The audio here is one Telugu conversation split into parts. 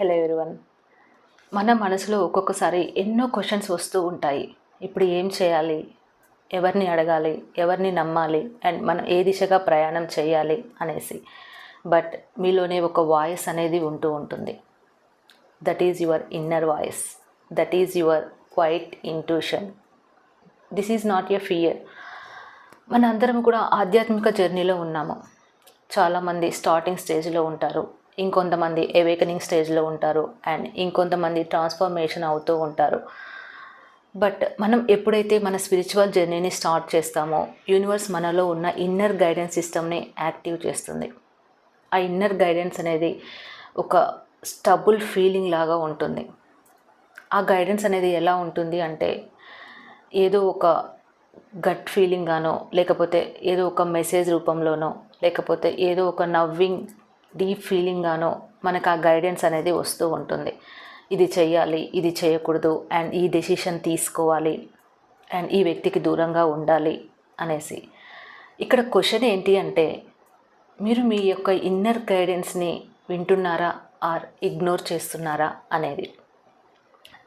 హలో ఎవరివన్ మన మనసులో ఒక్కొక్కసారి ఎన్నో క్వశ్చన్స్ వస్తూ ఉంటాయి. ఇప్పుడు ఏం చేయాలి? ఎవరిని అడగాలి? ఎవరిని నమ్మాలి? అండ్ మనం ఏ దిశగా ప్రయాణం చేయాలి? అనేసి. బట్ మీలోనే ఒక వాయిస్ అనేది ఉంటూ ఉంటుంది. That is your inner voice that is your quiet intuition this is not a fear మన అందరం కూడా ఆధ్యాత్మిక జర్నీలో ఉన్నాము. చాలామంది స్టార్టింగ్ స్టేజ్లో ఉంటారు. ఇంకొంతమంది ఎవేకనింగ్ స్టేజ్లో ఉంటారు అండ్ ఇంకొంతమంది ట్రాన్స్ఫర్మేషన్ అవుతూ ఉంటారు. బట్ మనం ఎప్పుడైతే మన స్పిరిచువల్ జర్నీని స్టార్ట్ చేస్తామో యూనివర్స్ మనలో ఉన్న ఇన్నర్ గైడెన్స్ సిస్టమ్ని యాక్టివ్ చేస్తుంది. ఆ ఇన్నర్ గైడెన్స్ అనేది ఒక స్టబుల్ ఫీలింగ్ లాగా ఉంటుంది. ఆ గైడెన్స్ అనేది ఎలా ఉంటుంది అంటే ఏదో ఒక గట్ ఫీలింగ్ గానో లేకపోతే ఏదో ఒక మెసేజ్ రూపంలోనో లేకపోతే ఏదో ఒక నవ్వింగ్ డీప్ ఫీలింగ్ గానో మనకు ఆ గైడెన్స్ అనేది వస్తూ ఉంటుంది. ఇది చేయాలి ఇది చేయకూడదు అండ్ ఈ డెసిషన్ తీసుకోవాలి అండ్ ఈ వ్యక్తికి దూరంగా ఉండాలి అనేసి. ఇక్కడ క్వశ్చన్ ఏంటి అంటే మీరు మీ యొక్క ఇన్నర్ గైడెన్స్ని వింటున్నారా ఆర్ ఇగ్నోర్ చేస్తున్నారా అనేది.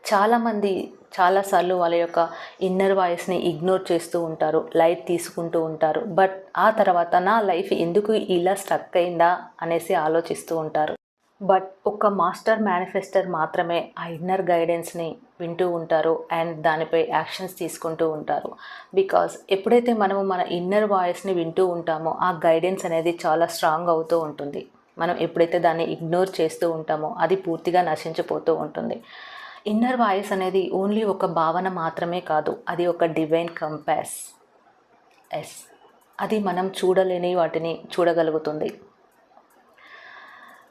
చాలామంది చాలాసార్లు వాళ్ళ యొక్క ఇన్నర్ వాయిస్ని ఇగ్నోర్ చేస్తూ ఉంటారు లైట్ తీసుకుంటూ ఉంటారు. బట్ ఆ తర్వాత నా లైఫ్ ఎందుకు ఇలా స్ట్రక్ అయిందా అనేసి ఆలోచిస్తూ ఉంటారు. బట్ ఒక మాస్టర్ మేనిఫెస్టర్ మాత్రమే ఆ ఇన్నర్ గైడెన్స్ని వింటూ ఉంటారు అండ్ దానిపై యాక్షన్స్ తీసుకుంటూ ఉంటారు. బికాస్ ఎప్పుడైతే మనము మన ఇన్నర్ వాయిస్ని వింటూ ఉంటామో ఆ గైడెన్స్ అనేది చాలా స్ట్రాంగ్ అవుతూ ఉంటుంది. మనం ఎప్పుడైతే దాన్ని ఇగ్నోర్ చేస్తూ ఉంటామో అది పూర్తిగా నశించిపోతూ ఉంటుంది. ఇన్నర్ వాయిస్ అనేది ఓన్లీ ఒక భావన మాత్రమే కాదు అది ఒక డివైన్ కంపాస్ ఎస్ అది మనం చూడలేని వాటిని చూడగలుగుతుంది.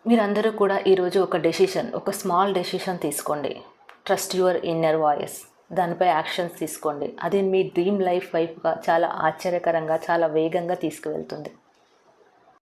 మీరందరూ కూడా ఈరోజు ఒక డెసిషన్ ఒక స్మాల్ డెసిషన్ తీసుకోండి. ట్రస్ట్ యువర్ ఇన్నర్ వాయిస్ దానిపై యాక్షన్స్ తీసుకోండి. అది మీ డ్రీమ్ లైఫ్ వైపుగా చాలా ఆశ్చర్యకరంగా చాలా వేగంగా తీసుకువెళ్తుంది.